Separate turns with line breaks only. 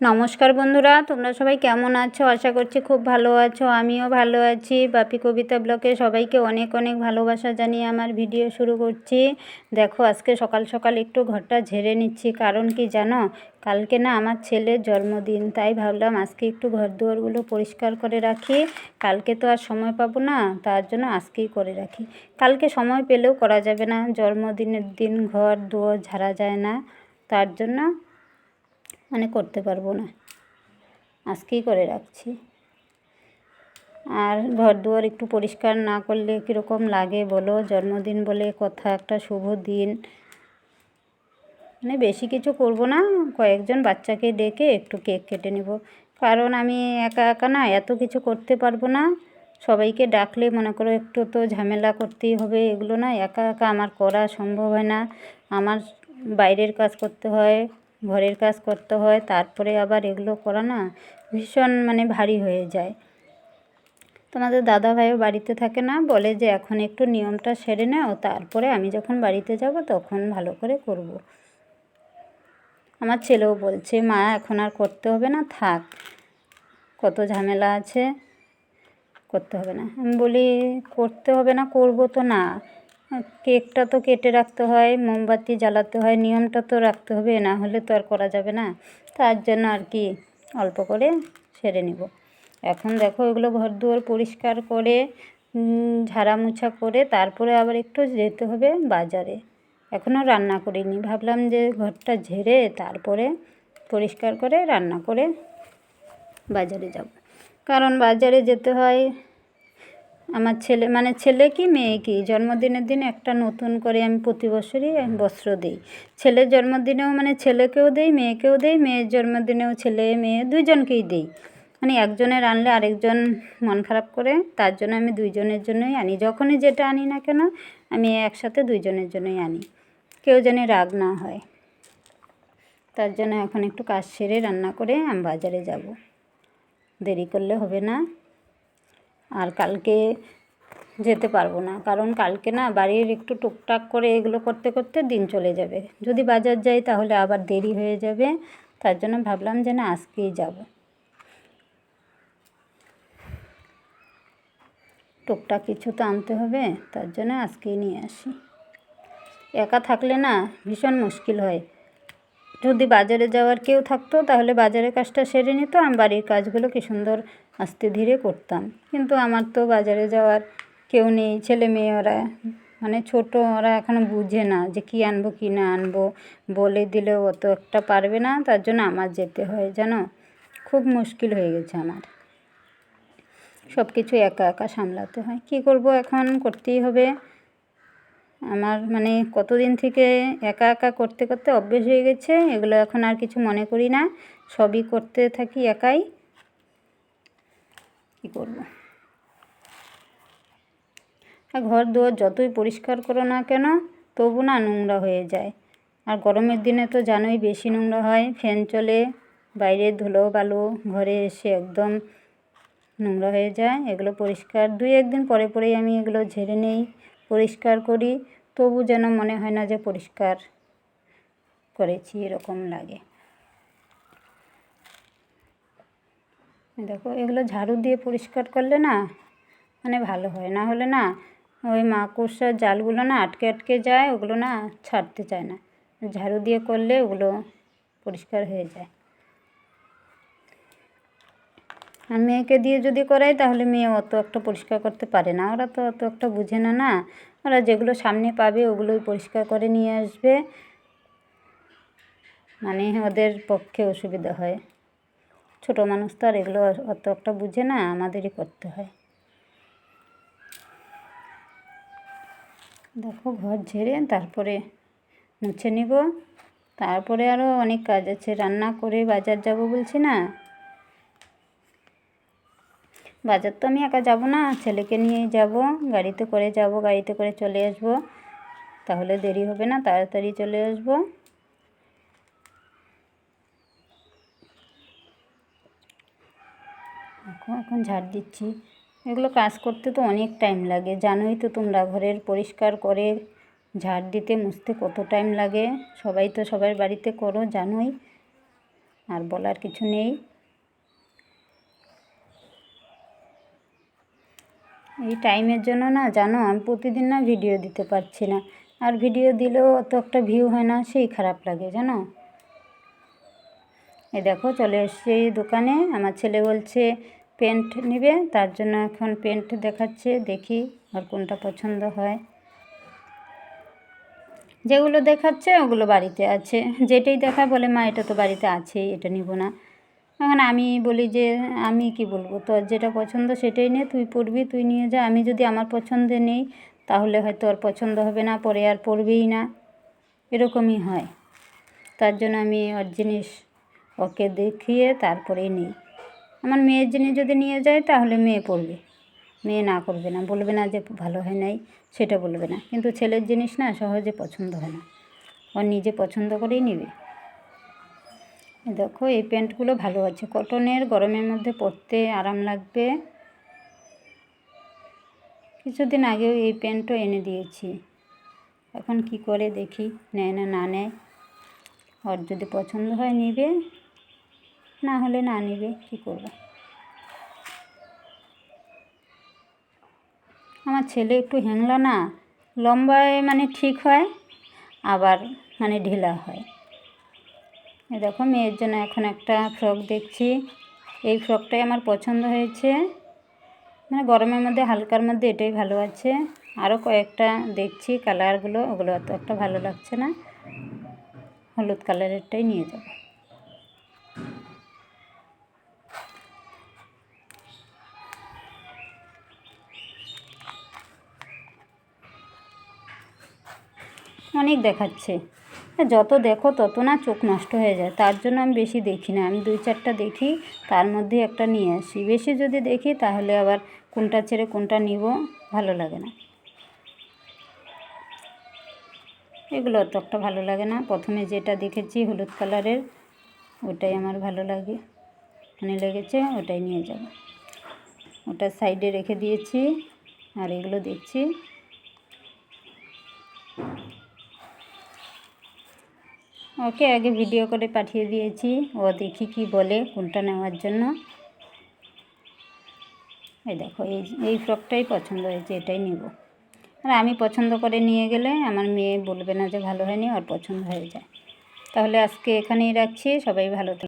নমস্কার বন্ধুরা, তোমরা সবাই কেমন আছো? আশা করছি খুব ভালো আছো, আমিও ভালো আছি। বাপি কবিতা ব্লকে সবাইকে অনেক অনেক ভালোবাসা জানিয়ে আমার ভিডিও শুরু করছি। দেখো, আজকে সকাল সকাল একটু ঘরটা ঝেড়ে নিচ্ছি। কারণ কি জানো? কালকে না আমার ছেলের জন্মদিন, তাই ভাবলাম আজকে একটু ঘর দুয়ারগুলো পরিষ্কার করে রাখি। কালকে তো আর সময় পাবো না, তার জন্য আজকেই করে রাখি। কালকে সময় পেলেও করা যাবে না, জন্মদিনের দিন ঘর দুয়ার ঝাড়া যায় না, তার জন্য মানে করতে পারব না। আজকেই করে রাখছি। আর ঘর দুয়ার একটু পরিষ্কার না করলে কীরকম লাগে বলো? জন্মদিন বলে কথা, একটা শুভ দিন। মানে বেশি কিছু করব না, কয়েকজন বাচ্চাকে ডেকে একটু কেক কেটে নেব। কারণ আমি একা একা না এত কিছু করতে পারব না। সবাইকে ডাকলে মনে করো একটু তো ঝামেলা করতেই হবে, এগুলো না একা একা আমার করা সম্ভব হয় না। আমার বাইরের কাজ করতে হয়। ঘরের কাজ করতে হয়, তারপরে আবার এগুলো করা না ভীষণ মানে ভারী হয়ে যায়। তোমাদের দাদা ভাইও বাড়িতে থাকে না, বলে যে এখন একটু নিয়মটা সেরে নাও, তারপরে আমি যখন বাড়িতে যাব তখন ভালো করে করব। আমার ছেলেও বলছে, মা, এখন আর করতে হবে না, থাক, কত ঝামেলা আছে, করতে হবে না। আমি বলি, করতে হবে না, করব তো না। কেকটা তো কেটে রাখতে হয়, মোমবাতি জ্বালাতে হয়, নিয়মটা তো রাখতে হবে, না হলে তো আর করা যাবে না। তার জন্য আর কি অল্প করে সেরে নিব। এখন দেখো এগুলো ঘর দুয়ার পরিষ্কার করে ঝাড়া মোছা করে, তারপরে আবার একটু যেতে হবে বাজারে। এখনও রান্না করিনি, ভাবলাম যে ঘরটা ঝেড়ে তারপরে পরিষ্কার করে রান্না করে বাজারে যাব। কারণ বাজারে যেতে হয় আমার ছেলে মানে ছেলে কি মেয়ে কি? জন্মদিনের দিন একটা নতুন করে আমি প্রতি বছরই বস্ত্র দিই। ছেলের জন্মদিনেও মানে ছেলেকেও দেই, মেয়েকেও দেই, মেয়ের জন্মদিনেও ছেলে, মেয়ে দুইজনকেই দিই। মানে একজনের আনলে আরেকজন মন খারাপ করে, তার জন্য আমি দুইজনের জন্যই আনি। যখনই যেটা আনি না কেন, আমি একসাথে দুইজনের জন্যই আনি। কেউ যেন রাগ না হয়। তার জন্য এখন একটু কাজ সেরে রান্না করে আমি বাজারে যাব। দেরি করলে হবে না। আর কালকে যেতে পারব না। কারণ কালকে না বাড়ির একটু টুকটাক করে এগুলো করতে করতে দিন চলে যাবে। যদি বাজার যাই তাহলে আবার দেরি হয়ে যাবে। তার জন্য ভাবলাম যে না আজকেই যাব। টুকটাক কিছু তো আনতে হবে, তার জন্য আজকেই নিয়ে আসি। একা থাকলে না ভীষণ মুশকিল হয়। যদি বাজারে যাওয়ার কেউ থাকতো তাহলে বাজারের কাজটা সেরে নিত। আমি বাড়ির কাজগুলো কি সুন্দর আস্তে ধীরে করতাম। কিন্তু আমার তো বাজারে যাওয়ার কেউ নেই, ছেলে মেয়ে ওরা মানে ছোটো ওরা এখনও বুঝে না যে কী আনব, কী না আনব। বলে দিলেও অত একটা পারবে না, তার জন্য আমার যেতে হয়, জানো? খুব মুশকিল হয়ে গেছে আমার। সব কিছু একা একা সামলাতে হয়। কী করব এখন? করতেই হবে। আমার মানে কতদিন থেকে একা একা করতে করতে অভ্যেস হয়ে গেছে, এগুলো এখন আর কিছু মনে করি না। সবই করতে থাকি একাই। কী করব? আর ঘর দুয়ার যতই পরিষ্কার করো না কেন, তবু না নোংরা হয়ে যায়। আর গরমের দিনে তো জানোই বেশি নোংরা হয়, ফ্যান চলে, বাইরে ধুলো বালু ঘরে এসে একদম নোংরা হয়ে যায়। এগুলো পরিষ্কার, দুই একদিন পরে পরেই আমি এগুলো ঝেড়ে নেই, পরিষ্কার করি। তবু যেন মনে হয় না যে পরিষ্কার করেছি, এরকম লাগে। দেখো, এগুলো ঝাড়ু দিয়ে পরিষ্কার করলে না মানে ভালো হয়। না হলে না ওই মাকড়সার জালগুলো না আটকে আটকে যায়, ওগুলো না ছাড়তে চায় না। ঝাড়ু দিয়ে করলে ওগুলো পরিষ্কার হয়ে যায়। আর মেয়েকে দিয়ে যদি করাই, তাহলে মেয়ে অত একটা পরিষ্কার করতে পারে না। ওরা তো অত একটা বুঝে না না। ওরা যেগুলো সামনে পাবে, ওগুলোই পরিষ্কার করে নিয়ে আসবে। মানে ওদের পক্ষে অসুবিধা হয়। ছোটো মানুষ তো আর এগুলো অত একটা বুঝে না, আমাদেরই করতে হয়। দেখো ঘর ঝেড়ে তারপরে মুছে নিব। তারপরে আরও অনেক কাজ আছে, রান্না করে বাজার যাব বলছি না? বাজার তো আমি একা যাব না, ছেলেকে নিয়েই যাব, গাড়িতে করে যাব, গাড়িতে করে চলে আসব। তাহলে দেরি হবে না, তাড়াতাড়ি চলে আসব। এখন এখন ঝাড় দিচ্ছি। এগুলো কাজ করতে তো অনেক টাইম লাগে। জানোই তো তোমরা ঘরের পরিষ্কার করে ঝাড় দিতে, মুছতে কত টাইম লাগে। সবাই তো সবার বাড়িতে করো, জানোই। আর বলার কিছু নেই। এই টাইমের জন্য না, জানো, আমি প্রতিদিন না ভিডিও দিতে পারছি না। আর ভিডিও দিলেও অত একটা ভিউ হয় না, সেই খারাপ লাগে, জানো? এই দেখো, চলে এসছি এই দোকানে। আমার ছেলে বলছে পেন্ট নেবে, তার জন্য এখন পেন্ট দেখাচ্ছে, দেখি আর কোনটা পছন্দ হয়। যেগুলো দেখাচ্ছে, ওগুলো বাড়িতে আছে। যেটাই দেখায় বলে, মা, এটা তো বাড়িতে আছেই, এটা নিব না। এখন আমি বলি যে, আমি কি বলব? তোর যেটা পছন্দ, সেটাই নে, তুই পরবি, তুই নিয়ে যা। আমি যদি আমার পছন্দে নেই, তাহলে হয়তো ওর পছন্দ হবে না, পরে আর পরবেই না। এরকমই হয়। তার জন্য আমি ওর জিনিস ওকে দেখিয়ে তারপরেই নিই। আমার মেয়ের জিনিস যদি নিয়ে যায় তাহলে মেয়ে পরবে মেয়ে না করবে না, বলবে না যে ভালো হয় নাই, সেটা বলবে না। কিন্তু ছেলের জিনিস না সহজে পছন্দ হয় না। ও নিজে পছন্দ করেই নেবে। দেখো, এই প্যান্টগুলো ভালো আছে। কটনের, গরমের মধ্যে পরতে আরাম লাগবে। কিছুদিন আগেও এই প্যান্টও এনে দিয়েছি। এখন কি করে দেখি, নেয় না না নেয়। ওর যদি পছন্দ হয়, নেবে। না হলে না নেবে কী করবে? আমার ছেলে একটু হ্যাংলা না, লম্বায় মানে ঠিক হয়, আবার মানে ঢিলা হয়। দেখো মেয়ের জন্য এখন একটা ফ্রক দেখছি। এই ফ্রকটাই আমার পছন্দ হয়েছে। মানে গরমের মধ্যে, হালকার মধ্যে এটাই ভালো আছে। আরও কয়েকটা দেখছি কালারগুলো, ওগুলো অত একটা ভালো লাগছে না। হলুদ কালারেরটাই নিয়ে যাব। অনেক দেখাচ্ছে। যত দেখো তত না চোখ নষ্ট হয়ে যায়। তার জন্য আমি বেশি দেখি না। আমি দুই চারটা দেখি, তার মধ্যে একটা নিয়ে আসি। বেশি যদি দেখি তাহলে আবার কোনটা ছেড়ে কোনটা নিব, ভালো লাগে না। এগুলো অত একটা ভালো লাগে না। প্রথমে যেটা দেখেছি হলুদ কালারের, ওটাই আমার ভালো লাগে। মানে লেগেছে, ওটাই নিয়ে যাব। ওটা সাইডে রেখে দিয়েছি, আর এগুলো দেখছি। ওকে আগে ভিডিও করে পাঠিয়ে দিয়েছি। ও দেখি কি বলে কোনটা নেওয়ার জন্য। এই দেখো, এই এই ফ্রকটাই পছন্দ হয়েছে, এটাই নিব। আর আমি পছন্দ করে নিয়ে গেলে আমার মেয়ে বলবে না যে ভালো হয়নি আর পছন্দ হয়ে যায়। তাহলে আজকে এখানেই রাখছি, সবাই ভালো থাকবে